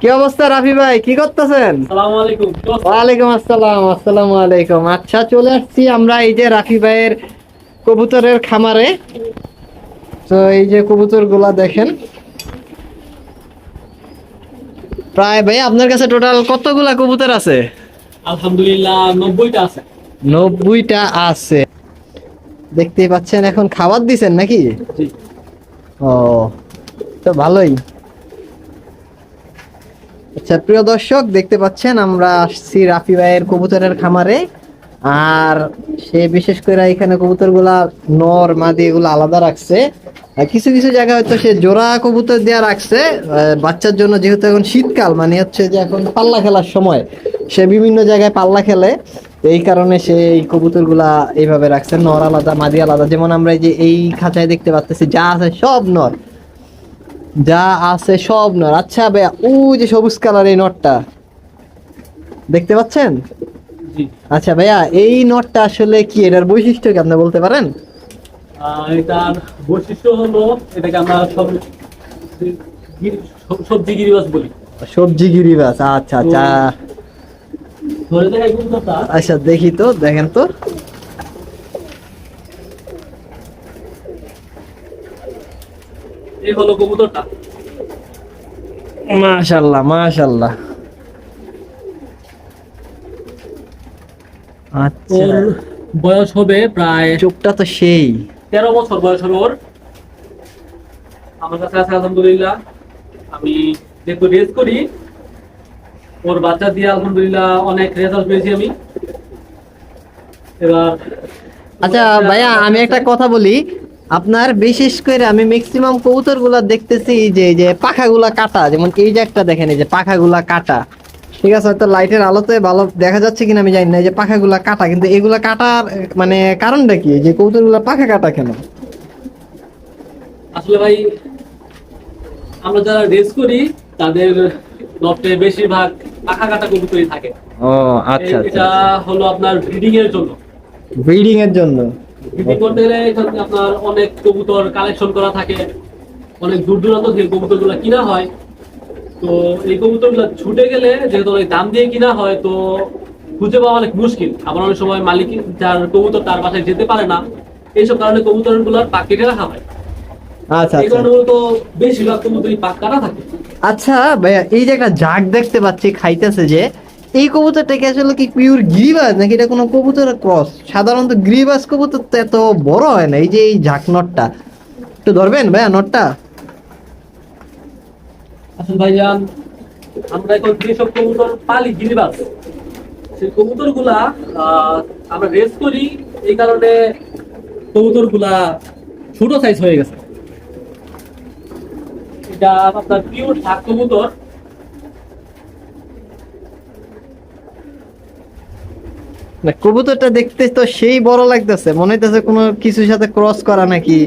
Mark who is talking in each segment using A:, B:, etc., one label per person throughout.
A: কি অবস্থা রাফি ভাই? কি করতেছেন? ওয়ালাইকুম আসসালাম আসসালামু আলাইকুম। আচ্ছা চলে আসছি আমরা এই যে রাফি ভাইয়ের কবুতরের খামারে। তো এই যে কবুতরগুলা দেখেন। প্রায় ভাই আপনার কাছে টোটাল কতগুলা কবুতর আছে?
B: আলহামদুলিল্লাহ নব্বইটা আছে।
A: নব্বইটা আছে। দেখতেই পাচ্ছেন এখন খাবার দিছেন নাকি? ও তো ভালোই। আচ্ছা প্রিয় দর্শক, দেখতে পাচ্ছেন আমরা আসছি রাফি ভাইয়ের কবুতরের খামারে। আর সে বিশেষ করে এখানে কবুতরগুলা নর, মাদি এগুলো আলাদা রাখছে। কিছু কিছু জায়গায় হয়তো সে জোড়া কবুতর দেওয়া রাখছে। বাচ্চার জন্য যেহেতু এখন শীতকাল মানে হচ্ছে যে এখন পাল্লা খেলার সময়, সে বিভিন্ন জায়গায় পাল্লা খেলে। এই কারণে সে এই কবুতরগুলা এইভাবে রাখছে, নর আলাদা, মাদি আলাদা। যেমন আমরা এই যে এই খাঁচায় দেখতে পাচ্ছি যা আছে সব নর। যা আছে সব নর আচ্ছা ভাইয়া ওই যে সবুজ কালার এই নটটা। দেখতে পাচ্ছেন? আচ্ছা ভাইয়া এই নটটা আসলে কি এটার বৈশিষ্ট্য কি আপনি বলতে পারেন?
B: এটার বৈশিষ্ট্য হলো এটাকে আমরা সব সবজি গিরিবাস বলি।
A: সবজি গিরিবাস আচ্ছা আচ্ছা। আচ্ছা দেখি তো দেখেন তো।
B: এই হলো কবুতরটা?
A: মাশাল্লাহ মাশাল্লাহ। আচ্ছা।
B: বয়স হবে প্রায়
A: চোখটা তো সেই।
B: তেরো বছর বয়স হবে ওর। আমার কাছে আছে আলহামদুলিল্লাহ। আমি যেহেতু রেস করি। ওর বাচ্চা দিয়ে আলহামদুলিল্লাহ অনেক রেজাল্ট পেয়েছি আমি। এবার
A: আচ্ছা ভাইয়া আমি একটা কথা বলি। আপনার বিশেষ করে আমি ম্যাক্সিমাম কবুতরগুলা দেখতেছি যে এই যে পাখাগুলা কাটা যেমন এই যে একটা দেখেন এই যে পাখাগুলা কাটা। ঠিক আছে হয়তো লাইটের আলোতে ভালো দেখা যাচ্ছে কিনা আমি জানি না এই যে পাখাগুলা কাটা কিন্তু এগুলা কাটার মানে কারণটা কি? যে কবুতরগুলা পাখা কাটা কেন?
B: আসলে ভাই আমরা যারা রেস করি তাদের লফটে বেশিরভাগ পাখা কাটা কবুতরই থাকে।
A: ও আচ্ছা
B: এ- এটা হলো আপনার ব্রিডিং এর জন্য।
A: ব্রিডিং এর জন্য?
B: ব্রিডিং করতে গেলে এখানে আপনার অনেক কবুতর কালেকশন করা থাকে। অনেক দূর দূরান্ত থেকে কবুতরগুলো কিনা হয়। তো এই কবুতরগুলো ছুটে গেলে যেহেতু অনেক দাম দিয়ে কিনা হয় তো খুঁজে পাওয়া অনেক মুশকিল। আবার অনেক সময় মালিক যার কবুতর তার বাসায় যেতে পারে না। এইসব কারণে কবুতরগুলোর পাক কেটে রাখা হয়।
A: আচ্ছা
B: এই
A: আচ্ছা।
B: কারণে মূলত বেশিরভাগ কবুতরই পাক কাটা থাকে।
A: আচ্ছা ভাইয়া এই যে একটা জাগ দেখতে পাচ্ছি খাইতেছে যে এই কবুতরটা কি আসলে কি পিওর গিরিবাজ? নাকি এটা কোনো কবুতরের ক্রস সাধারণত গিরিবাজ কবুতর তো এত বড় হয় না, এই যে এই ঝাঁক নটটা। একটু ধরবেন ভাইয়া নটটা?
B: আসলে ভাইজান, আমরা এখন যেসব কবুতর পালি গিরিবাস সেই কবুতরগুলা আমরা রেস করি, এই কারণে কবুতরগুলা ছোট সাইজ হয়ে গেছে। এটা আপনার পিওর ঢাক কবুতর।
A: না কবুতরটা দেখতে তো সেই বড় লাগতেছে। মনে হইতেছে কোনো কিছুর সাথে ক্রস করা নাকি?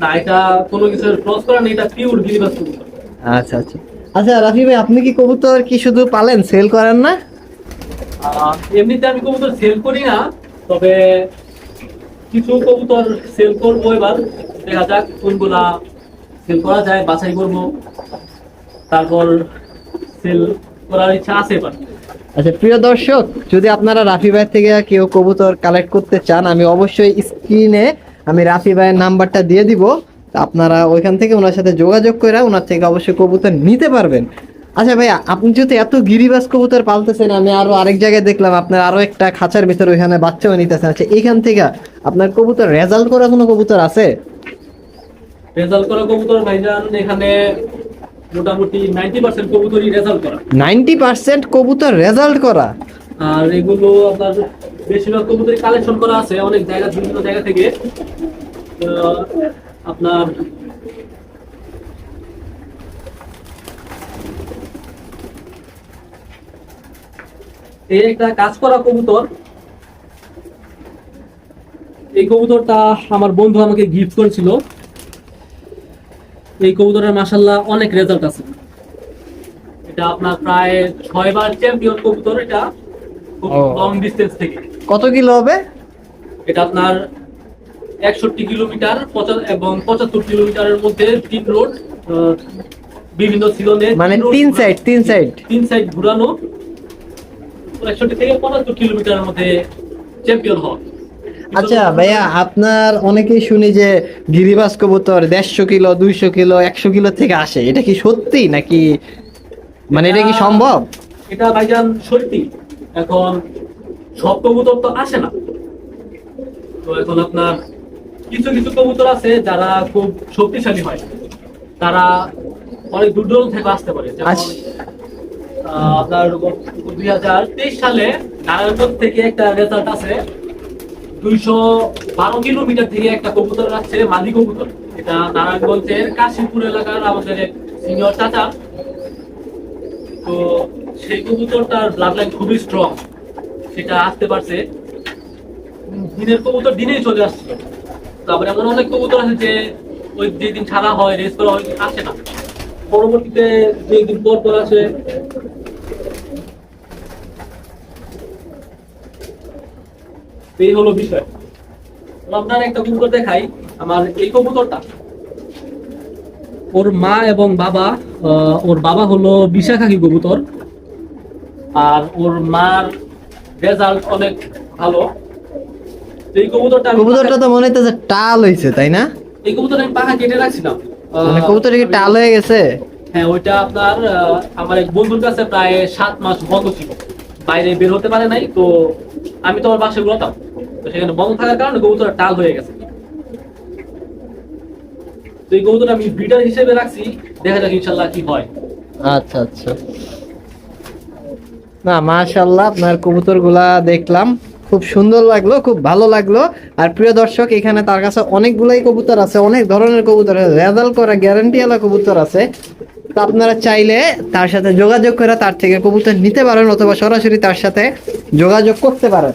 B: না এটা কোনো কিছু ক্রস করা না এটা পিওর গিরিবাস কবুতর।
A: আচ্ছা আচ্ছা। আচ্ছা রাফি ভাই আপনি কি কবুতর কি শুধু পালেন সেল করেন না?
B: এমনিতে আমি কবুতর সেল করি না তবে কিছু কবুতর সেল করব এবার। দেখা যাক কোনগুলা সেল করা যায় বাছাই করব। তারপর সেল করার ইচ্ছা আছে এবার।
A: আচ্ছা প্রিয় দর্শক, যদি আপনারা রাফি ভাই থেকে কেউ কবুতর কালেক্ট করতে চান, আমি অবশ্যই স্ক্রিনে আমি রাফি ভাইয়ের নাম্বারটা দিয়ে দিব। আপনারা ওইখান থেকে ওনার সাথে যোগাযোগ করে ওনার থেকে অবশ্যই কবুতর নিতে পারবেন। আচ্ছা ভাইয়া, আপনি যদি এত গিরিবাস কবুতর পালতেছেন, আমি আরও আরেক জায়গায় দেখলাম আপনার আরও একটা খাঁচার ভিতরে ওইখানে বাচ্চাও নিতেছেন। আচ্ছা এইখান থেকে আপনার কবুতর রেজাল্ট করা কোনো কবুতর আছে?
B: রেজাল্ট করা কবুতর ভাইজান, এখানে মোটামুটি নাইনটি পার্সেন্ট কবুতরই রেজাল্ট করা।
A: নাইনটি পার্সেন্ট কবুতর রেজাল্ট করা?
B: আর এগুলো আপনার বেশিরভাগ কবুতরই কালেকশন করা আছে অনেক জায়গা বিভিন্ন জায়গা থেকে। আপনার এই একটা কাজ করা কবুতর। এই কবুতরটা আমার বন্ধু আমাকে গিফট করেছিল। এই কবুতরের মাসাল্লাহ অনেক রেজাল্ট আছে। এটা আপনার প্রায় ছয় বার চ্যাম্পিয়ন কবুতর এটা। লং ডিস্টেন্স থেকে।
A: কত কিলো হবে?
B: এটা আপনার একষট্টি কিলোমিটার এবং পঁচাত্তর কিলোমিটারের মধ্যে তিন রোড বিভিন্ন সিজনে
A: মানে তিন সাইড তিন সাইড
B: তিন সাইড ঘুরানো। একষট্টি থেকে পঁচাত্তর কিলোমিটারের মধ্যে চ্যাম্পিয়ন হওয়া।
A: আচ্ছা ভাইয়া আপনার অনেকেই শুনি যে গিরিবাস কবুতর দেড়শো কিলো দুইশো কিলো একশো কিলো থেকে আসে। এটা কি সত্যি নাকি মানে এটা কি সম্ভব?
B: এটা ভাইজান সত্যি। এখন সব কবুতর তো আসে না। তো এখন আপনার কিছু কিছু কবুতর আছে যারা খুব শক্তিশালী হয়। তারা অনেক দূর দূরান্ত থেকে আসতে পারে।
A: আচ্ছা।
B: আপনার দুই হাজার তেইশ সালে নারায়ণগঞ্জ থেকে একটা রেজাল্ট আছে। দুইশো বারো কিলোমিটার থেকে একটা কবুতর মাদি কবুতর। এটা নারায়ণগঞ্জের এলাকার আমাদের সিনিয়র চাচা। তো সেই কবুতরটার ব্লাড লাইন খুবই স্ট্রং সেটা আসতে পারছে। দিনের কবুতর দিনেই চলে আসছে তারপরে এমন অনেক কবুতর আছে যে ওই যেদিন ছাড়া হয় রেস করা হয়, আসে না। পরবর্তীতে দু একদিন পর পর আসে এই হলো বিষয়। আপনার একটা কবুতর দেখাই আমার এই কবুতরটা। ওর মা এবং বাবা ওর বাবা হলো বিশাখাকি কবুতর। আর ওর মার রেজাল্ট অনেক ভালো। এই কবুতরটা
A: কবুতরটা তো মনে হচ্ছে টাল হয়েছে তাই না?
B: এই কবুতর আমি পাখা কেটে রাখছিলাম
A: মানে কবুতর কি টাল হয়ে গেছে?
B: হ্যাঁ ওইটা আপনার আমার এক বন্ধুর কাছে প্রায় সাত মাস বন্ধ ছিল। বাইরে বের হতে পারে নাই তো আমি তো আমার বাসায় তো সেখানে বন্ধ থাকার কারণে কবুতর টাল হয়ে গেছে। তো এই কবুতর আমি ব্রিডার হিসেবে রাখছি, দেখা যাক ইনশাল্লাহ কি হয়।
A: আচ্ছা আচ্ছা। না মাশাল্লাহ আপনার কবুতরগুলা দেখলাম। খুব সুন্দর লাগল, খুব ভালো লাগল। আর প্রিয় দর্শক, এখানে তার কাছে অনেকগুলাই কবুতর আছে, অনেক ধরনের কবুতর আছে। রেজাল্ট করা গ্যারান্টি ওয়ালা কবুতর আছে। তো আপনারা চাইলে তার সাথে যোগাযোগ করে তার থেকে কবুতর নিতে পারেন অথবা সরাসরি তার সাথে যোগাযোগ করতে পারেন।